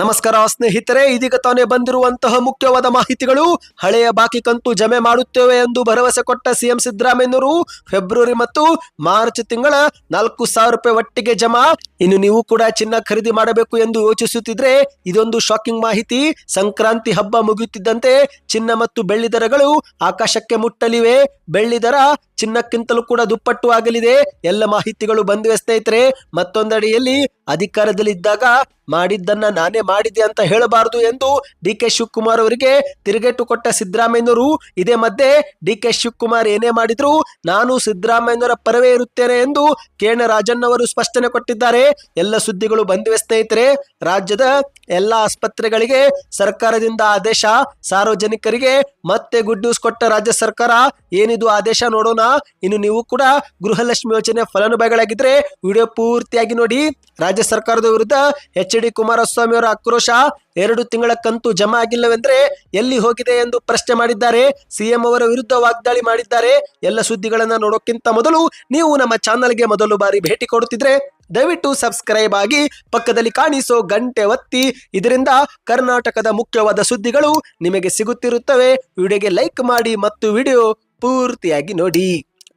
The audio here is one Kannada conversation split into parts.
ನಮಸ್ಕಾರ ಸ್ನೇಹಿತರೆ, ಇದೀಗ ತಾನೇ ಬಂದಿರುವಂತಹ ಮುಖ್ಯವಾದ ಮಾಹಿತಿಗಳು. ಹಳೆಯ ಬಾಕಿ ಕಂತು ಜಮೆ ಮಾಡುತ್ತೇವೆ ಎಂದು ಭರವಸೆ ಕೊಟ್ಟ ಸಿಎಂ ಸಿದ್ದರಾಮಯ್ಯನವರು ಫೆಬ್ರವರಿ ಮತ್ತು ಮಾರ್ಚ್ ತಿಂಗಳ ನಾಲ್ಕು ಸಾವಿರ ರೂಪಾಯಿ ಒಟ್ಟಿಗೆ ಜಮಾ. ಇನ್ನು ನೀವು ಕೂಡ ಚಿನ್ನ ಖರೀದಿ ಮಾಡಬೇಕು ಎಂದು ಯೋಚಿಸುತ್ತಿದ್ರೆ ಇದೊಂದು ಶಾಕಿಂಗ್ ಮಾಹಿತಿ. ಸಂಕ್ರಾಂತಿ ಹಬ್ಬ ಮುಗಿಯುತ್ತಿದ್ದಂತೆ ಚಿನ್ನ ಮತ್ತು ಬೆಳ್ಳಿ ದರಗಳು ಆಕಾಶಕ್ಕೆ ಮುಟ್ಟಲಿವೆ. ಬೆಳ್ಳಿ ದರ ಚಿನ್ನಕ್ಕಿಂತಲೂ ಕೂಡ ದುಪ್ಪಟ್ಟು ಆಗಲಿದೆ. ಎಲ್ಲ ಮಾಹಿತಿಗಳು ಬಂದಿವೆ ಸ್ನೇಹಿತರೆ. ಮತ್ತೊಂದಡಿಯಲ್ಲಿ ಅಧಿಕಾರದಲ್ಲಿದ್ದಾಗ ಮಾಡಿದ್ದನ್ನ ನಾನೇ ಮಾಡಿದೆ ಅಂತ ಹೇಳಬಾರದು ಎಂದು ಡಿ ಕೆ ಶಿವಕುಮಾರ್ ಅವರಿಗೆ ತಿರುಗೇಟು ಕೊಟ್ಟ ಸಿದ್ದರಾಮಯ್ಯನವರು. ಇದೇ ಮಧ್ಯೆ ಡಿ ಕೆ ಶಿವಕುಮಾರ್ ಏನೇ ಮಾಡಿದ್ರು ನಾನು ಸಿದ್ದರಾಮಯ್ಯನವರ ಪರವೇ ಇರುತ್ತೇನೆ ಎಂದು ಕೇಣ ರಾಜಣ್ಣವರು ಸ್ಪಷ್ಟನೆ ಕೊಟ್ಟಿದ್ದಾರೆ. ಎಲ್ಲ ಸುದ್ದಿಗಳು ಬಂದಿವೆ ಸ್ನೇಹಿತರೆ. ರಾಜ್ಯದ ಎಲ್ಲ ಆಸ್ಪತ್ರೆಗಳಿಗೆ ಸರ್ಕಾರದಿಂದ ಆದೇಶ. ಸಾರ್ವಜನಿಕರಿಗೆ ಮತ್ತೆ ಗುಡ್ ನ್ಯೂಸ್ ಕೊಟ್ಟ ರಾಜ್ಯ ಸರ್ಕಾರ ಏನಿದು ಆದೇಶ ನೋಡೋಣ ಇನ್ನು ನೀವು ಕೂಡ ಗೃಹಲಕ್ಷ್ಮಿ ಯೋಜನೆ ಫಲಾನುಭವಿಗಳಾಗಿದ್ರೆ ವಿಡಿಯೋ ಪೂರ್ತಿಯಾಗಿ ನೋಡಿ. ರಾಜ್ಯ ಸರ್ಕಾರದ ವಿರುದ್ಧ ಎಚ್ ಡಿ ಕುಮಾರಸ್ವಾಮಿ ಅವರ ಆಕ್ರೋಶ ಎರಡು ತಿಂಗಳ ಕಂತು ಜಮಾ ಆಗಿಲ್ಲವೆಂದ್ರೆ ಎಲ್ಲಿ ಹೋಗಿದೆ ಎಂದು ಪ್ರಶ್ನೆ ಮಾಡಿದ್ದಾರೆ. ಸಿಎಂ ಅವರ ವಿರುದ್ಧ ವಾಗ್ದಾಳಿ ಮಾಡಿದ್ದಾರೆ. ಎಲ್ಲ ಸುದ್ದಿಗಳನ್ನ ನೋಡೋಕ್ಕಿಂತ ಮೊದಲು ನೀವು ನಮ್ಮ ಚಾನಲ್ಗೆ ಮೊದಲು ಬಾರಿ ಭೇಟಿ ಕೊಡುತ್ತಿದ್ರೆ ದಯವಿಟ್ಟು ಸಬ್ಸ್ಕ್ರೈಬ್ ಆಗಿ ಪಕ್ಕದಲ್ಲಿ ಕಾಣಿಸೋ ಗಂಟೆ ಒತ್ತಿ. ಇದರಿಂದ ಕರ್ನಾಟಕದ ಮುಖ್ಯವಾದ ಸುದ್ದಿಗಳು ನಿಮಗೆ ಸಿಗುತ್ತಿರುತ್ತವೆ. ವಿಡಿಯೋಗೆ ಲೈಕ್ ಮಾಡಿ ಮತ್ತು ವಿಡಿಯೋ ಪೂರ್ತಿಯಾಗಿ ನೋಡಿ.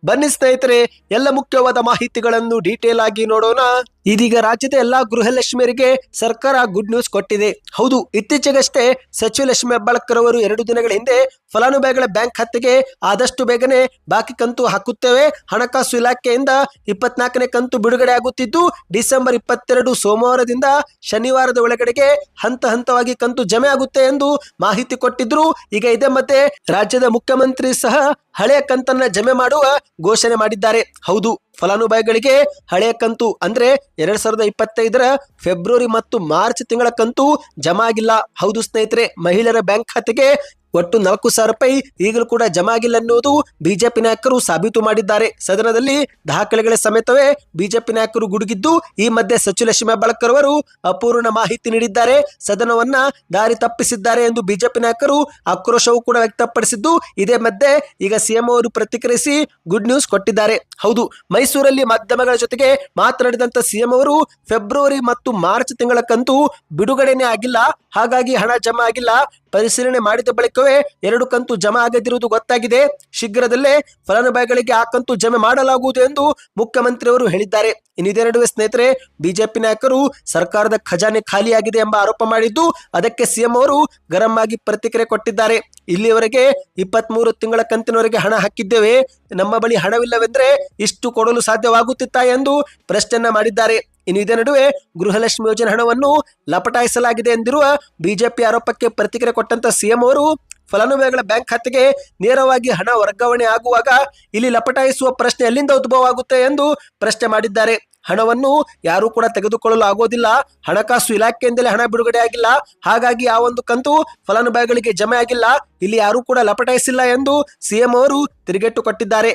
ಬನ್ನಿ ಸ್ನೇಹಿತರೆ ಎಲ್ಲ ಮುಖ್ಯವಾದ ಮಾಹಿತಿಗಳನ್ನು ಡೀಟೇಲ್ ಆಗಿ ನೋಡೋಣ. ಇದೀಗ ರಾಜ್ಯದ ಎಲ್ಲಾ ಗೃಹಲಕ್ಷ್ಮಿಯರಿಗೆ ಸರ್ಕಾರ ಗುಡ್ ನ್ಯೂಸ್ ಕೊಟ್ಟಿದೆ. ಹೌದು, ಇತ್ತೀಚೆಗಷ್ಟೇ ಸಚಿವ ಲಕ್ಷ್ಮಿ ಹೆಬ್ಬಾಳ್ಕರ್ ಅವರು ಎರಡು ದಿನಗಳ ಹಿಂದೆ ಫಲಾನುಭವಿಗಳ ಬ್ಯಾಂಕ್ ಖಾತೆಗೆ ಆದಷ್ಟು ಬೇಗನೆ ಬಾಕಿ ಕಂತು ಹಾಕುತ್ತೇವೆ. ಹಣಕಾಸು ಇಲಾಖೆಯಿಂದ ಇಪ್ಪತ್ನಾಲ್ಕನೇ ಕಂತು ಬಿಡುಗಡೆ ಆಗುತ್ತಿದ್ದು, ಡಿಸೆಂಬರ್ ಇಪ್ಪತ್ತೆರಡು ಸೋಮವಾರದಿಂದ ಶನಿವಾರದ ಒಳಗಡೆಗೆ ಹಂತ ಹಂತವಾಗಿ ಕಂತು ಜಮೆ ಆಗುತ್ತೆ ಎಂದು ಮಾಹಿತಿ ಕೊಟ್ಟಿದ್ರು. ಈಗ ಇದೇ ಮತ್ತೆ ರಾಜ್ಯದ ಮುಖ್ಯಮಂತ್ರಿ ಸಹ ಹಳೆಯ ಕಂತನ್ನ ಜಮೆ ಮಾಡುವ ಘೋಷಣೆ ಮಾಡಿದ್ದಾರೆ. ಹೌದು ಫಲಾನುಭವಿಗಳಿಗೆ ಹಳೆಯ ಕಂತು ಅಂದ್ರೆ ಎರಡ್ ಸಾವಿರದ ಇಪ್ಪತ್ತೈದರ ಫೆಬ್ರವರಿ ಮತ್ತು ಮಾರ್ಚ್ ತಿಂಗಳ ಕಂತು ಜಮಾ ಆಗಿಲ್ಲ ಹೌದು ಸ್ನೇಹಿತರೆ, ಮಹಿಳೆಯರ ಬ್ಯಾಂಕ್ ಖಾತೆಗೆ ಒಟ್ಟು ನಾಲ್ಕು ಸಾವಿರ ರೂಪಾಯಿ ಈಗಲೂ ಕೂಡ ಜಮಾ ಆಗಿಲ್ಲ ಅನ್ನುವುದು ಬಿಜೆಪಿ ನಾಯಕರು ಸಾಬೀತು ಮಾಡಿದ್ದಾರೆ. ಸದನದಲ್ಲಿ ದಾಖಲೆಗಳ ಸಮೇತವೇ ಬಿಜೆಪಿ ನಾಯಕರು ಗುಡುಗಿದ್ದು ಈ ಮಧ್ಯೆ ಸಚಿವ ಲಕ್ಷ್ಮೀ ಹೆಬ್ಬಾಳ್ಕರ್ ಅವರು ಅಪೂರ್ಣ ಮಾಹಿತಿ ನೀಡಿದ್ದಾರೆ. ಸದನವನ್ನ ದಾರಿ ತಪ್ಪಿಸಿದ್ದಾರೆ ಎಂದು ಬಿಜೆಪಿ ನಾಯಕರು ಆಕ್ರೋಶವೂ ಕೂಡ ವ್ಯಕ್ತಪಡಿಸಿದ್ದು ಇದೇ ಮಧ್ಯೆ ಈಗ ಸಿಎಂ ಅವರು ಪ್ರತಿಕ್ರಿಯಿಸಿ ಗುಡ್ ನ್ಯೂಸ್ ಕೊಟ್ಟಿದ್ದಾರೆ. ಹೌದು, ಮೈಸೂರಲ್ಲಿ ಮಾಧ್ಯಮಗಳ ಜೊತೆಗೆ ಮಾತನಾಡಿದಂತ ಸಿಎಂ ಅವರು ಫೆಬ್ರವರಿ ಮತ್ತು ಮಾರ್ಚ್ ತಿಂಗಳ ಕಂತು ಬಿಡುಗಡೆನೇ ಆಗಿಲ್ಲ. ಹಾಗಾಗಿ ಹಣ ಜಮಾ ಆಗಿಲ್ಲ. ಪರಿಶೀಲನೆ ಮಾಡಿದ ಬಳಿಕವೇ ಎರಡು ಕಂತು ಜಮಾ ಆಗದಿರುವುದು ಗೊತ್ತಾಗಿದೆ. ಶೀಘ್ರದಲ್ಲೇ ಫಲಾನುಭವಿಗಳಿಗೆ ಆ ಕಂತು ಜಮೆ ಮಾಡಲಾಗುವುದು ಎಂದು ಮುಖ್ಯಮಂತ್ರಿಯವರು ಹೇಳಿದ್ದಾರೆ. ಇನ್ನಿದೇ ಸ್ನೇಹಿತರೆ, ಬಿಜೆಪಿ ನಾಯಕರು ಸರ್ಕಾರದ ಖಜಾನೆ ಖಾಲಿಯಾಗಿದೆ ಎಂಬ ಆರೋಪ ಮಾಡಿದ್ದು, ಅದಕ್ಕೆ ಸಿಎಂ ಅವರು ಗರಂ ಆಗಿ ಪ್ರತಿಕ್ರಿಯೆ ಕೊಟ್ಟಿದ್ದಾರೆ. ಇಲ್ಲಿಯವರೆಗೆ ಇಪ್ಪತ್ತ್ ಮೂರು ತಿಂಗಳ ಕಂತಿನವರೆಗೆ ಹಣ ಹಾಕಿದ್ದೇವೆ. ನಮ್ಮ ಬಳಿ ಹಣವಿಲ್ಲವೆಂದರೆ ಇಷ್ಟು ಕೊಡಲು ಸಾಧ್ಯವಾಗುತ್ತಿತ್ತಾ ಎಂದು ಪ್ರಶ್ನೆಯನ್ನ ಮಾಡಿದ್ದಾರೆ. ಇನ್ನು ಇದೇ ನಡುವೆ ಗೃಹಲಕ್ಷ್ಮಿ ಯೋಜನೆ ಹಣವನ್ನು ಲಪಟಾಯಿಸಲಾಗಿದೆ ಎಂದಿರುವ ಬಿಜೆಪಿ ಆರೋಪಕ್ಕೆ ಪ್ರತಿಕ್ರಿಯೆ ಕೊಟ್ಟಂತ ಸಿಎಂ ಅವರು, ಫಲಾನುಭವಿಗಳ ಬ್ಯಾಂಕ್ ಖಾತೆಗೆ ನೇರವಾಗಿ ಹಣ ವರ್ಗಾವಣೆ ಆಗುವಾಗ ಇಲ್ಲಿ ಲಪಟಾಯಿಸುವ ಪ್ರಶ್ನೆ ಎಲ್ಲಿಂದ ಉದ್ಭವ ಆಗುತ್ತೆ ಎಂದು ಪ್ರಶ್ನೆ ಮಾಡಿದ್ದಾರೆ. ಹಣವನ್ನು ಯಾರೂ ಕೂಡ ತೆಗೆದುಕೊಳ್ಳಲು ಆಗೋದಿಲ್ಲ. ಹಣಕಾಸು ಇಲಾಖೆಯಿಂದಲೇ ಹಣ ಬಿಡುಗಡೆ ಆಗಿಲ್ಲ. ಹಾಗಾಗಿ ಆ ಒಂದು ಕಂತು ಫಲಾನುಭವಿಗಳಿಗೆ ಜಮೆ ಆಗಿಲ್ಲ ಇಲ್ಲಿ ಯಾರೂ ಕೂಡ ಲಪಟಾಯಿಸಿಲ್ಲ ಎಂದು ಸಿಎಂ ಅವರು ತಿರುಗೇಟು ಕೊಟ್ಟಿದ್ದಾರೆ.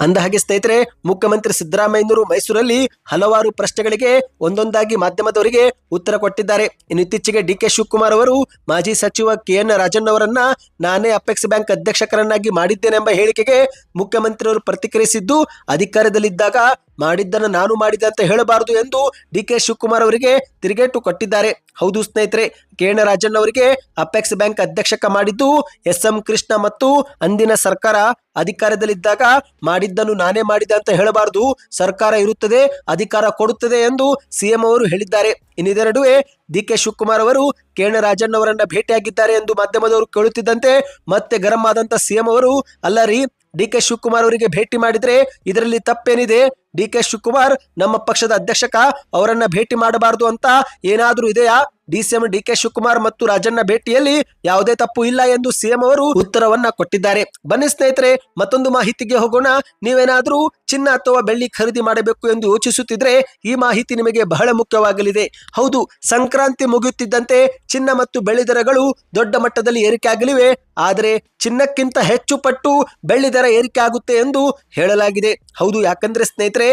ಅಂದಹಾಗೆ ಸ್ನೇಹಿತರೆ, ಮುಖ್ಯಮಂತ್ರಿ ಸಿದ್ದರಾಮಯ್ಯನವರು ಮೈಸೂರಲ್ಲಿ ಹಲವಾರು ಪ್ರಶ್ನೆಗಳಿಗೆ ಒಂದೊಂದಾಗಿ ಮಾಧ್ಯಮದವರಿಗೆ ಉತ್ತರ ಕೊಟ್ಟಿದ್ದಾರೆ. ಇನ್ನು ಇತ್ತೀಚೆಗೆ ಡಿ ಕೆ ಶಿವಕುಮಾರ್ ಅವರು ಮಾಜಿ ಸಚಿವ ಕೆ ಎನ್ ರಾಜನ್ ಅವರನ್ನ ನಾನೇ ಅಪೆಕ್ಸ್ ಬ್ಯಾಂಕ್ ಅಧ್ಯಕ್ಷಕರನ್ನಾಗಿ ಮಾಡಿದ್ದೇನೆಂಬ ಹೇಳಿಕೆಗೆ ಮುಖ್ಯಮಂತ್ರಿಯವರು ಪ್ರತಿಕ್ರಿಯಿಸಿದ್ದು, ಅಧಿಕಾರದಲ್ಲಿದ್ದಾಗ ಮಾಡಿದ್ದನ್ನು ನಾನು ಮಾಡಿದೆ ಅಂತ ಹೇಳಬಾರದು ಎಂದು ಡಿ ಕೆ ಶಿವಕುಮಾರ್ ಅವರಿಗೆ ತಿರುಗೇಟು ಕೊಟ್ಟಿದ್ದಾರೆ. ಹೌದು ಸ್ನೇಹಿತರೆ, ಕೆ ಎನ್ ರಾಜಣ್ಣ ಅವರಿಗೆ ಅಪೆಕ್ಸ್ ಬ್ಯಾಂಕ್ ಅಧ್ಯಕ್ಷಕ ಮಾಡಿದ್ದು ಎಸ್ ಎಂ ಕೃಷ್ಣ ಮತ್ತು ಅಂದಿನ ಸರ್ಕಾರ ಅಧಿಕಾರದಲ್ಲಿದ್ದಾಗ ಮಾಡಿದ್ದನ್ನು ನಾನೇ ಮಾಡಿದೆ ಅಂತ ಹೇಳಬಾರದು. ಸರ್ಕಾರ ಇರುತ್ತದೆ, ಅಧಿಕಾರ ಕೊಡುತ್ತದೆ ಎಂದು ಸಿಎಂ ಅವರು ಹೇಳಿದ್ದಾರೆ. ಇನ್ನಿದೆ ನಡುವೆ ಡಿ ಕೆ ಶಿವಕುಮಾರ್ ಅವರು ಕೆ ಎನ್ ರಾಜಣ್ಣ ಅವರನ್ನ ಭೇಟಿಯಾಗಿದ್ದಾರೆ ಎಂದು ಮಾಧ್ಯಮದವರು ಕೇಳುತ್ತಿದ್ದಂತೆ ಮತ್ತೆ ಗರಂ ಆದಂತ ಸಿಎಂ ಅವರು, ಅಲ್ಲ ರೀ, ಡಿ ಕೆ ಶಿವಕುಮಾರ್ ಅವರಿಗೆ ಭೇಟಿ ಮಾಡಿದ್ರೆ ಇದರಲ್ಲಿ ತಪ್ಪೇನಿದೆ? ಡಿ ಕೆ ಶಿವಕುಮಾರ್, ನಮ್ಮ ಪಕ್ಷದ ಅಧ್ಯಕ್ಷಕ ಅವರನ್ನ ಭೇಟಿ ಮಾಡಬಾರದು ಅಂತ ಏನಾದರೂ ಇದೆಯಾ? D CM D K Shivakumar ಮತ್ತು ರಾಜಣ್ಣ ಭೇಟಿಯಲ್ಲಿ ಯಾವುದೇ ತಪ್ಪು ಇಲ್ಲ ಎಂದು ಸಿಎಂ ಅವರು ಉತ್ತರವನ್ನ ಕೊಟ್ಟಿದ್ದಾರೆ. ಬನ್ನಿ ಸ್ನೇಹಿತರೆ, ಮತ್ತೊಂದು ಮಾಹಿತಿಗೆ ಹೋಗೋಣ. ನೀವೇನಾದರೂ ಚಿನ್ನ ಅಥವಾ ಬೆಳ್ಳಿ ಖರೀದಿ ಮಾಡಬೇಕು ಎಂದು ಯೋಚಿಸುತ್ತಿದ್ರೆ ಈ ಮಾಹಿತಿ ನಿಮಗೆ ಬಹಳ ಮುಖ್ಯವಾಗಲಿದೆ. ಹೌದು, ಸಂಕ್ರಾಂತಿ ಮುಗಿಯುತ್ತಿದ್ದಂತೆ ಚಿನ್ನ ಮತ್ತು ಬೆಳ್ಳಿ ದರಗಳು ದೊಡ್ಡ ಮಟ್ಟದಲ್ಲಿ ಏರಿಕೆ ಆಗಲಿವೆ. ಆದರೆ ಚಿನ್ನಕ್ಕಿಂತ ಹೆಚ್ಚು ಪಟ್ಟು ಬೆಳ್ಳಿ ದರ ಏರಿಕೆ ಆಗುತ್ತೆ ಎಂದು ಹೇಳಲಾಗಿದೆ. ಹೌದು, ಯಾಕಂದ್ರೆ ಸ್ನೇಹಿತರೆ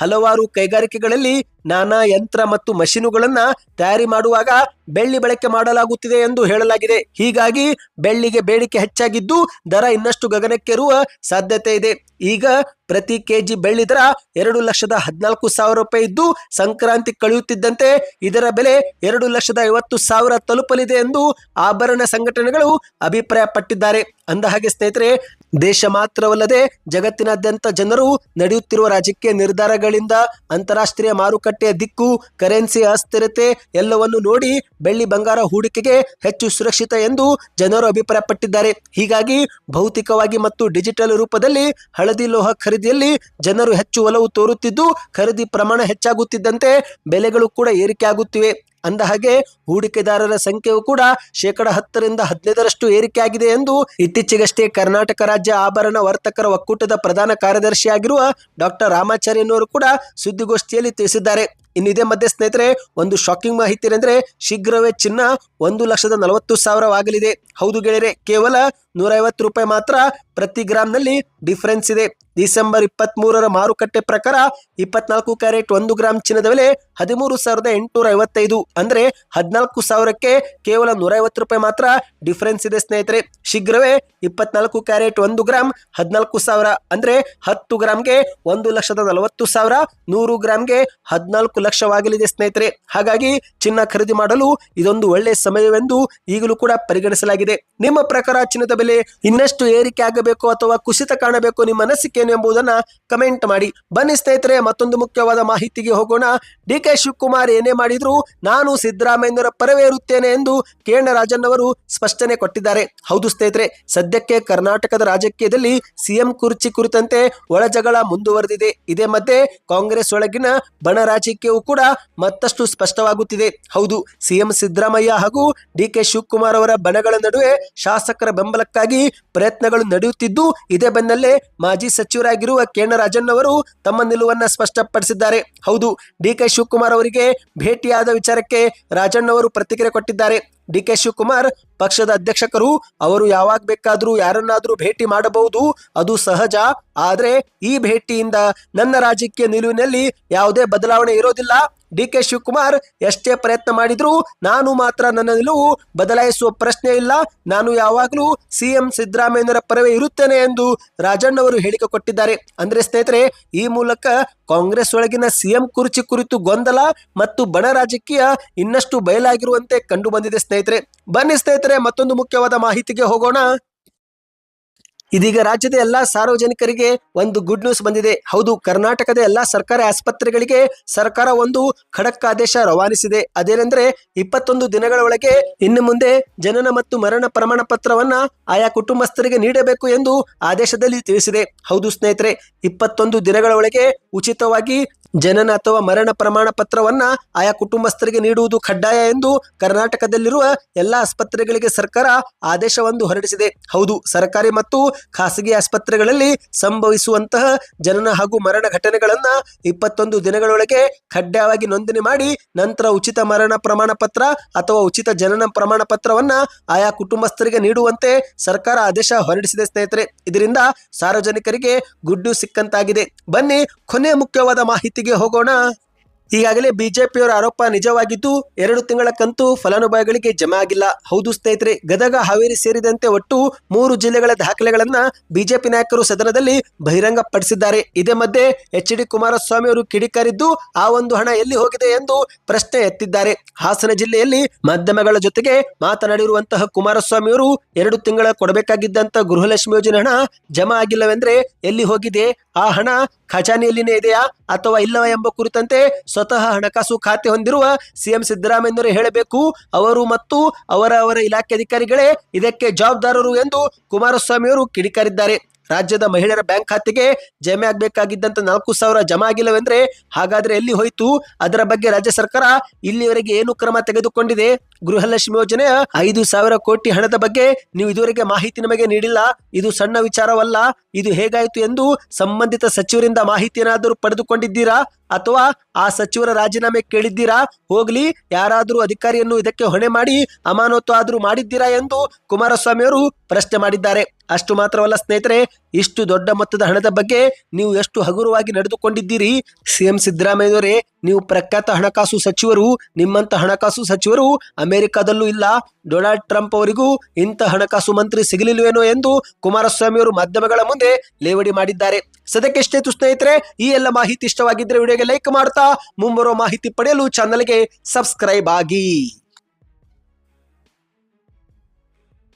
ಹಲವಾರು ಕೈಗಾರಿಕೆಗಳಲ್ಲಿ ನಾನಾ ಯಂತ್ರ ಮತ್ತು ಮಷೀನುಗಳನ್ನ ತಯಾರಿ ಮಾಡುವಾಗ ಬೆಳ್ಳಿ ಬಳಕೆ ಮಾಡಲಾಗುತ್ತಿದೆ ಎಂದು ಹೇಳಲಾಗಿದೆ. ಹೀಗಾಗಿ ಬೆಳ್ಳಿಗೆ ಬೇಡಿಕೆ ಹೆಚ್ಚಾಗಿದ್ದು ದರ ಇನ್ನಷ್ಟು ಗಗನಕ್ಕೇರುವ ಸಾಧ್ಯತೆ ಇದೆ. ಈಗ ಪ್ರತಿ ಕೆಜಿ ಬೆಳ್ಳಿ ದರ ಎರಡು ಲಕ್ಷದ ಹದಿನಾಲ್ಕು ಸಾವಿರ ರೂಪಾಯಿ ಇದ್ದು ಸಂಕ್ರಾಂತಿ ಕಳೆಯುತ್ತಿದ್ದಂತೆ ಇದರ ಬೆಲೆ ಎರಡು ಲಕ್ಷದ ಐವತ್ತು ಸಾವಿರ ತಲುಪಲಿದೆ ಎಂದು ಆಭರಣ ಸಂಘಟನೆಗಳು ಅಭಿಪ್ರಾಯಪಟ್ಟಿದ್ದಾರೆ. ಅಂದ ಹಾಗೆ ಸ್ನೇಹಿತರೆ ದೇಶ ಮಾತ್ರವಲ್ಲದೆ ಜಗತ್ತಿನಾದ್ಯಂತ ಜನರು ನಡೆಯುತ್ತಿರುವ ರಾಜಕೀಯ ನಿರ್ಧಾರಗಳಿಂದ ಅಂತಾರಾಷ್ಟ್ರೀಯ ಮಾರುಕಟ್ಟೆಯ ದಿಕ್ಕು ಕರೆನ್ಸಿ ಅಸ್ಥಿರತೆ ಎಲ್ಲವನ್ನು ನೋಡಿ ಬೆಳ್ಳಿ ಬಂಗಾರ ಹೂಡಿಕೆಗೆ ಹೆಚ್ಚು ಸುರಕ್ಷಿತ ಎಂದು ಜನರು ಅಭಿಪ್ರಾಯಪಟ್ಟಿದ್ದಾರೆ. ಹೀಗಾಗಿ ಭೌತಿಕವಾಗಿ ಮತ್ತು ಡಿಜಿಟಲ್ ರೂಪದಲ್ಲಿ ಹಳದಿ ಲೋಹ ಖರೀದಿಯಲ್ಲಿ ಜನರು ಹೆಚ್ಚು ಒಲವು ತೋರುತ್ತಿದ್ದು, ಖರೀದಿ ಪ್ರಮಾಣ ಹೆಚ್ಚಾಗುತ್ತಿದ್ದಂತೆ ಬೆಲೆಗಳು ಕೂಡ ಏರಿಕೆ ಆಗುತ್ತಿವೆ ಅಂದ ಹಾಗೆ ಹೂಡಿಕೆದಾರರ ಸಂಖ್ಯೆಯು ಕೂಡ ಶೇಕಡ ಹತ್ತರಿಂದ ಹದಿನೈದರಷ್ಟು ಏರಿಕೆಯಾಗಿದೆ ಎಂದು ಇತ್ತೀಚೆಗಷ್ಟೇ ಕರ್ನಾಟಕ ರಾಜ್ಯ ಆಭರಣ ವರ್ತಕರ ಒಕ್ಕೂಟದ ಪ್ರಧಾನ ಕಾರ್ಯದರ್ಶಿಯಾಗಿರುವ ಡಾಕ್ಟರ್ ರಾಮಾಚಾರ್ಯನವರು ಕೂಡ ಸುದ್ದಿಗೋಷ್ಠಿಯಲ್ಲಿ ತಿಳಿಸಿದ್ದಾರೆ. ಇನ್ನು ಇದೇ ಮಧ್ಯೆ ಸ್ನೇಹಿತರೆ, ಒಂದು ಶಾಕಿಂಗ್ ಮಾಹಿತಿ ಏನಂದ್ರೆ, ಶೀಘ್ರವೇ ಚಿನ್ನ ಒಂದು ಲಕ್ಷದ ನಲವತ್ತು ಸಾವಿರವಾಗಲಿದೆ. ಹೌದು ಗೆಳೆಯರೆ, ಕೇವಲ ನೂರೈವತ್ತು ರೂಪಾಯಿ ಮಾತ್ರ ಪ್ರತಿ ಗ್ರಾಮ್ನಲ್ಲಿ ಡಿಫರೆನ್ಸ್ ಇದೆ. ಡಿಸೆಂಬರ್ ಇಪ್ಪತ್ತ್ ಮೂರರ ಮಾರುಕಟ್ಟೆ ಪ್ರಕಾರ ಇಪ್ಪತ್ನಾಲ್ಕು ಕ್ಯಾರೆಟ್ ಒಂದು ಗ್ರಾಮ್ ಚಿನ್ನದ ಬೆಲೆ ಹದಿಮೂರು ಸಾವಿರದ ಎಂಟುನೂರ ಐವತ್ತೈದು ಅಂದ್ರೆ ಹದಿನಾಲ್ಕು ಸಾವಿರಕ್ಕೆ ಕೇವಲ ನೂರೈವತ್ತು ರೂಪಾಯಿ ಮಾತ್ರ ಡಿಫರೆನ್ಸ್ ಇದೆ ಸ್ನೇಹಿತರೆ. ಶೀಘ್ರವೇ ಇಪ್ಪತ್ನಾಲ್ಕು ಕ್ಯಾರೆಟ್ ಒಂದು ಗ್ರಾಮ್ ಹದಿನಾಲ್ಕು ಸಾವಿರ ಅಂದ್ರೆ ಹತ್ತು ಗ್ರಾಮ್ಗೆ ಒಂದು ಲಕ್ಷದ ನಲವತ್ತು ಸಾವಿರ, ನೂರು ಗ್ರಾಮ್ಗೆ ಹದಿನಾಲ್ಕು ಲಕ್ಷವಾಗಲಿದೆ ಸ್ನೇಹಿತರೆ. ಹಾಗಾಗಿ ಚಿನ್ನ ಖರೀದಿ ಮಾಡಲು ಇದೊಂದು ಒಳ್ಳೆಯ ಸಮಯವೆಂದು ಈಗಲೂ ಕೂಡ ಪರಿಗಣಿಸಲಾಗಿದೆ. ನಿಮ್ಮ ಪ್ರಕಾರ ಚಿನ್ನದ ಬೆಲೆ ಇನ್ನಷ್ಟು ಏರಿಕೆ ಆಗಬೇಕು ಅಥವಾ ಕುಸಿತ ಕಾಣಬೇಕು, ನಿಮ್ಮ ಅನಿಸಿಕೆಯನ್ನು ಎಂಬುದನ್ನ ಕಮೆಂಟ್ ಮಾಡಿ. ಬನ್ನಿ ಸ್ನೇಹಿತರೆ, ಮತ್ತೊಂದು ಮುಖ್ಯವಾದ ಮಾಹಿತಿಗೆ ಹೋಗೋಣ. ಡಿ ಕೆ ಶಿವಕುಮಾರ್ ಏನೇ ಮಾಡಿದ್ರು ನಾನು ಸಿದ್ದರಾಮಯ್ಯರ ಪರವೇ ಇರುತ್ತೇನೆ ಎಂದು ಕೆ ರಾಜನ್ ಅವರು ಸ್ಪಷ್ಟನೆ ಕೊಟ್ಟಿದ್ದಾರೆ. ಹೌದು ಸ್ನೇಹಿತರೆ, ಸದ್ಯಕ್ಕೆ ಕರ್ನಾಟಕದ ರಾಜಕೀಯದಲ್ಲಿ ಸಿಎಂ ಕುರ್ಚಿ ಕುರಿತಂತೆ ಒಳಜಗಳ ಮುಂದುವರೆದಿದೆ. ಇದೇ ಮಧ್ಯೆ ಕಾಂಗ್ರೆಸ್ ಒಳಗಿನ ಬಣ ರಾಜಕೀಯವು ಕೂಡ ಮತ್ತಷ್ಟು ಸ್ಪಷ್ಟವಾಗುತ್ತಿದೆ. ಹೌದು, ಸಿಎಂ ಸಿದ್ದರಾಮಯ್ಯ ಹಾಗೂ ಡಿ ಕೆ ಶಿವಕುಮಾರ್ ಅವರ ಬಣಗಳ ನಡುವೆ ಶಾಸಕರ ಬೆಂಬಲಕ್ಕಾಗಿ ಪ್ರಯತ್ನಗಳು ನಡೆಯುತ್ತಿದ್ದು, ಇದೇ ಬೆನ್ನಲ್ಲೇ ಮಾಜಿ ಸಚಿವರಾಗಿರುವ ಕೇಣ ಅವರು ತಮ್ಮ ನಿಲುವನ್ನ ಸ್ಪಷ್ಟಪಡಿಸಿದ್ದಾರೆ. ಹೌದು ಡಿ ಕೆ ಶಿವಕುಮಾರ್ ಅವರಿಗೆ ಭೇಟಿಯಾದ ವಿಚಾರಕ್ಕೆ ರಾಜಣ್ಣವರು ಪ್ರತಿಕ್ರಿಯೆ ಕೊಟ್ಟಿದ್ದಾರೆ. ಡಿ ಕೆ ಶಿವಕುಮಾರ್ ಪಕ್ಷದ ಅಧ್ಯಕ್ಷಕರು, ಅವರು ಯಾವಾಗ ಬೇಕಾದರೂ ಯಾರನ್ನಾದರೂ ಭೇಟಿ ಮಾಡಬಹುದು, ಅದು ಸಹಜ. ಆದರೆ ಈ ಭೇಟಿಯಿಂದ ನನ್ನ ರಾಜಕೀಯ ನಿಲುವಿನಲ್ಲಿ ಯಾವುದೇ ಬದಲಾವಣೆ ಇರೋದಿಲ್ಲ. ಡಿ ಕೆ ಶಿವಕುಮಾರ್ ಎಷ್ಟೇ ಪ್ರಯತ್ನ ಮಾಡಿದರೂ ನಾನು ಮಾತ್ರ ನನ್ನ ನಿಲುವು ಬದಲಾಯಿಸುವ ಪ್ರಶ್ನೆ ಇಲ್ಲ. ನಾನು ಯಾವಾಗಲೂ ಸಿಎಂ ಸಿದ್ದರಾಮಯ್ಯನವರ ಪರವೇ ಇರುತ್ತೇನೆ ಎಂದು ರಾಜಣ್ಣ ಅವರು ಹೇಳಿಕೆ ಕೊಟ್ಟಿದ್ದಾರೆ. ಅಂದ್ರೆ ಸ್ನೇಹಿತರೆ, ಈ ಮೂಲಕ ಕಾಂಗ್ರೆಸ್ ಒಳಗಿನ ಸಿಎಂ ಕುರ್ಚಿ ಕುರಿತು ಗೊಂದಲ ಮತ್ತು ಬಣ ರಾಜಕೀಯ ಇನ್ನಷ್ಟು ಬಯಲಾಗಿರುವಂತೆ ಕಂಡು ಬಂದಿದೆ ಸ್ನೇಹಿತರೆ. ಬನ್ನಿ ಸ್ನೇಹಿತರೆ, ಮತ್ತೊಂದು ಮುಖ್ಯವಾದ ಮಾಹಿತಿಗೆ ಹೋಗೋಣ. ಇದೀಗ ರಾಜ್ಯದ ಎಲ್ಲಾ ಸಾರ್ವಜನಿಕರಿಗೆ ಒಂದು ಗುಡ್ ನ್ಯೂಸ್ ಬಂದಿದೆ. ಹೌದು, ಕರ್ನಾಟಕದ ಎಲ್ಲಾ ಸರ್ಕಾರಿ ಆಸ್ಪತ್ರೆಗಳಿಗೆ ಸರ್ಕಾರ ಒಂದು ಖಡಕ್ ಆದೇಶ ರವಾನಿಸಿದೆ. ಅದೇನೆಂದ್ರೆ ಇಪ್ಪತ್ತೊಂದು ದಿನಗಳ ಒಳಗೆ ಇನ್ನು ಮುಂದೆ ಜನನ ಮತ್ತು ಮರಣ ಪ್ರಮಾಣ ಪತ್ರವನ್ನ ಆಯಾ ಕುಟುಂಬಸ್ಥರಿಗೆ ನೀಡಬೇಕು ಎಂದು ಆದೇಶದಲ್ಲಿ ತಿಳಿಸಿದೆ. ಹೌದು ಸ್ನೇಹಿತರೆ, ಇಪ್ಪತ್ತೊಂದು ದಿನಗಳ ಒಳಗೆ ಉಚಿತವಾಗಿ ಜನನ ಅಥವಾ ಮರಣ ಪ್ರಮಾಣ ಪತ್ರವನ್ನ ಆಯಾ ಕುಟುಂಬಸ್ಥರಿಗೆ ನೀಡುವುದು ಕಡ್ಡಾಯ ಎಂದು ಕರ್ನಾಟಕದಲ್ಲಿರುವ ಎಲ್ಲ ಆಸ್ಪತ್ರೆಗಳಿಗೆ ಸರ್ಕಾರ ಆದೇಶವೊಂದು ಹೊರಡಿಸಿದೆ. ಹೌದು, ಸರ್ಕಾರಿ ಮತ್ತು ಖಾಸಗಿ ಆಸ್ಪತ್ರೆಗಳಲ್ಲಿ ಸಂಭವಿಸುವಂತಹ ಜನನ ಹಾಗೂ ಮರಣ ಘಟನೆಗಳನ್ನ ಇಪ್ಪತ್ತೊಂದು ದಿನಗಳೊಳಗೆ ಕಡ್ಡಾಯವಾಗಿ ನೋಂದಣಿ ಮಾಡಿ ನಂತರ ಉಚಿತ ಮರಣ ಪ್ರಮಾಣ ಪತ್ರ ಅಥವಾ ಉಚಿತ ಜನನ ಪ್ರಮಾಣ ಪತ್ರವನ್ನ ಆಯಾ ಕುಟುಂಬಸ್ಥರಿಗೆ ನೀಡುವಂತೆ ಸರ್ಕಾರ ಆದೇಶ ಹೊರಡಿಸಿದೆ ಸ್ನೇಹಿತರೆ. ಇದರಿಂದ ಸಾರ್ವಜನಿಕರಿಗೆ ಗುಡ್ಡು ಸಿಕ್ಕಂತಾಗಿದೆ. ಬನ್ನಿ ಕೊನೆ ಮುಖ್ಯವಾದ ಮಾಹಿತಿಗೆ ಹೋಗೋಣ. ಈಗಾಗಲೇ ಬಿಜೆಪಿಯವರ ಆರೋಪ ನಿಜವಾಗಿದ್ದು, ಎರಡು ತಿಂಗಳ ಕಂತು ಫಲಾನುಭವಿಗಳಿಗೆ ಜಮೆ ಆಗಿಲ್ಲ. ಹೌದು ಸ್ನೇಹಿತರೆ, ಗದಗ ಹಾವೇರಿ ಸೇರಿದಂತೆ ಒಟ್ಟು ಮೂರು ಜಿಲ್ಲೆಗಳ ದಾಖಲೆಗಳನ್ನ ಬಿಜೆಪಿ ನಾಯಕರು ಸದನದಲ್ಲಿ ಬಹಿರಂಗಪಡಿಸಿದ್ದಾರೆ. ಇದೇ ಮಧ್ಯೆ ಎಚ್ ಡಿ ಕುಮಾರಸ್ವಾಮಿ ಅವರು ಕಿಡಿಕಾರಿದ್ದು, ಆ ಒಂದು ಹಣ ಎಲ್ಲಿ ಹೋಗಿದೆ ಎಂದು ಪ್ರಶ್ನೆ ಎತ್ತಿದ್ದಾರೆ. ಹಾಸನ ಜಿಲ್ಲೆಯಲ್ಲಿ ಮಾಧ್ಯಮಗಳ ಜೊತೆಗೆ ಮಾತನಾಡಿರುವಂತಹ ಕುಮಾರಸ್ವಾಮಿ ಅವರು, ಎರಡು ತಿಂಗಳ ಕೊಡಬೇಕಾಗಿದ್ದಂತ ಗೃಹಲಕ್ಷ್ಮಿ ಯೋಜನೆ ಹಣ ಜಮಾ ಆಗಿಲ್ಲವೆಂದ್ರೆ ಎಲ್ಲಿ ಹೋಗಿದೆ? ಆ ಹಣ ಖಜಾನೆಯಲ್ಲಿನೇ ಇದೆಯಾ ಅಥವಾ ಇಲ್ಲವ ಎಂಬ ಕುರಿತಂತೆ ಸ್ವತಃ ಹಣಕಾಸು ಖಾತೆ ಹೊಂದಿರುವ ಸಿಎಂ ಸಿದ್ದರಾಮಯ್ಯನವರು ಹೇಳಬೇಕು, ಅವರು ಮತ್ತು ಅವರ ಅವರ ಇಲಾಖೆ ಅಧಿಕಾರಿಗಳೇ ಇದಕ್ಕೆ ಜವಾಬ್ದಾರರು ಎಂದು ಕುಮಾರಸ್ವಾಮಿಯವರು ಕಿಡಿಕಾರಿದ್ದಾರೆ. ರಾಜ್ಯದ ಮಹಿಳೆಯರ ಬ್ಯಾಂಕ್ ಖಾತೆಗೆ ಜಮೆ ಆಗಬೇಕಾಗಿದ್ದಂತ ನಾಲ್ಕು ಸಾವಿರ ಜಮಾ ಆಗಿಲ್ಲವೆಂದ್ರೆ ಹಾಗಾದ್ರೆ ಎಲ್ಲಿ ಹೋಯ್ತು? ಅದರ ಬಗ್ಗೆ ರಾಜ್ಯ ಸರ್ಕಾರ ಇಲ್ಲಿವರೆಗೆ ಏನು ಕ್ರಮ ತೆಗೆದುಕೊಂಡಿದೆ? ಗೃಹಲಕ್ಷ್ಮಿ ಯೋಜನೆಯ ಐದು ಸಾವಿರ ಕೋಟಿ ಹಣದ ಬಗ್ಗೆ ನೀವು ಇದುವರೆಗೆ ಮಾಹಿತಿ ನಮಗೆ ನೀಡಿಲ್ಲ. ಇದು ಸಣ್ಣ ವಿಚಾರವಲ್ಲ. ಇದು ಹೇಗಾಯಿತು ಎಂದು ಸಂಬಂಧಿತ ಸಚಿವರಿಂದ ಮಾಹಿತಿಯನ್ನಾದರೂ ಪಡೆದುಕೊಂಡಿದ್ದೀರಾ? ಅಥವಾ ಆ ಸಚಿವರ ರಾಜೀನಾಮೆ ಕೇಳಿದ್ದೀರಾ? ಹೋಗ್ಲಿ, ಯಾರಾದರೂ ಅಧಿಕಾರಿಯನ್ನು ಇದಕ್ಕೆ ಹೊಣೆ ಮಾಡಿ ಅಮಾನತು ಆದರೂ ಮಾಡಿದ್ದೀರಾ ಎಂದು ಕುಮಾರಸ್ವಾಮಿ ಅವರು ಪ್ರಶ್ನೆ ಮಾಡಿದ್ದಾರೆ. ಅಷ್ಟು ಮಾತ್ರವಲ್ಲ ಸ್ನೇಹಿತರೆ, ಇಷ್ಟು ದೊಡ್ಡ ಮೊತ್ತದ ಹಣದ ಬಗ್ಗೆ ನೀವು ಎಷ್ಟು ಹಗುರವಾಗಿ ನಡೆದುಕೊಂಡಿದ್ದೀರಿ? ಸಿಎಂ ಸಿದ್ದರಾಮಯ್ಯವರೇ ನೀವು ಪ್ರಖ್ಯಾತ ಹಣಕಾಸು ಸಚಿವರು ನಿಮ್ಮಂತ ಹಣಕಾಸು ಸಚಿವರು ಅಮೆರಿಕದಲ್ಲೂ ಇಲ್ಲ. ಡೊನಾಲ್ಡ್ ಟ್ರಂಪ್ ಅವರಿಗೂ ಇಂಥ ಹಣಕಾಸು ಮಂತ್ರಿ ಸಿಗಲಿಲ್ವೇನೋ ಎಂದು ಕುಮಾರಸ್ವಾಮಿ ಅವರು ಮಾಧ್ಯಮಗಳ ಮುಂದೆ ಲೇವಡಿ ಮಾಡಿದ್ದಾರೆ. ಸದ್ಯಕ್ಕೆ ಸ್ನೇಹಿತರೆ, ಈ ಎಲ್ಲ ಮಾಹಿತಿ ಇಷ್ಟವಾಗಿದ್ದರೆ ವಿಡಿಯೋಗೆ ಲೈಕ್ ಮಾಡ್ತಾ, ಮುಂಬರುವ ಮಾಹಿತಿ ಪಡೆಯಲು ಚಾನಲ್ಗೆ ಸಬ್ಸ್ಕ್ರೈಬ್ ಆಗಿ.